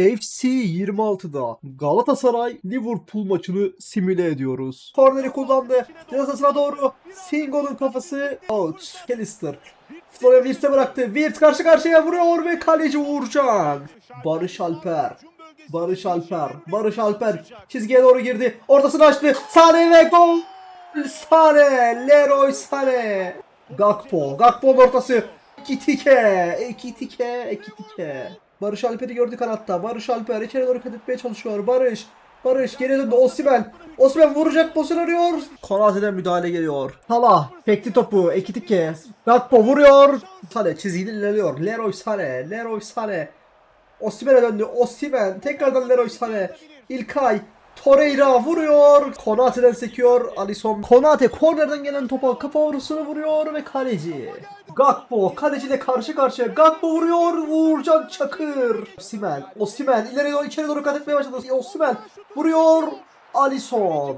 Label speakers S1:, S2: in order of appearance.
S1: FC 26'da Galatasaray Liverpool maçını simüle ediyoruz. Korneri kullandı. Ceza sahasına doğru. Singo'nun kafası out. Callister. Florian Wirtz'e bıraktı. Wirtz karşı karşıya vuruyor ve kaleci Uğurcan. Barış Alper. Barış Alper. Barış Alper çizgiye doğru girdi. Ortasını açtı. Sane ve gol. Sane. Leroy Sane. Gakpo. Gakpo'nun ortası. Ekitike. Ekitike. Ekitike. Barış Alper'i gördü kanatta. Barış Alper içeri doğru kat etmeye çalışıyor. Barış. Barış geri döndü. Osimhen. Osimhen vuracak pozisyon arıyor. Konate'den müdahale geliyor. Salah. Fekti topu. Ekitike. Gakpo vuruyor. Sane çizgiden ilerliyor. Leroy Sane. Leroy Sane. Osimhen'e döndü. Osimhen. Tekrardan Leroy Sane. İlkay. Torreira vuruyor. Konate'den sekiyor. Alisson. Konate kornerden gelen topa kafa vurusunu vuruyor ve kaleci. Gakpo kaleciyle karşı karşıya. Gakpo vuruyor. Uğurcan Çakır. Osimhen. Osimhen ileri doğru içeri doğru kat etmeye başladı. Osimhen vuruyor. Alisson.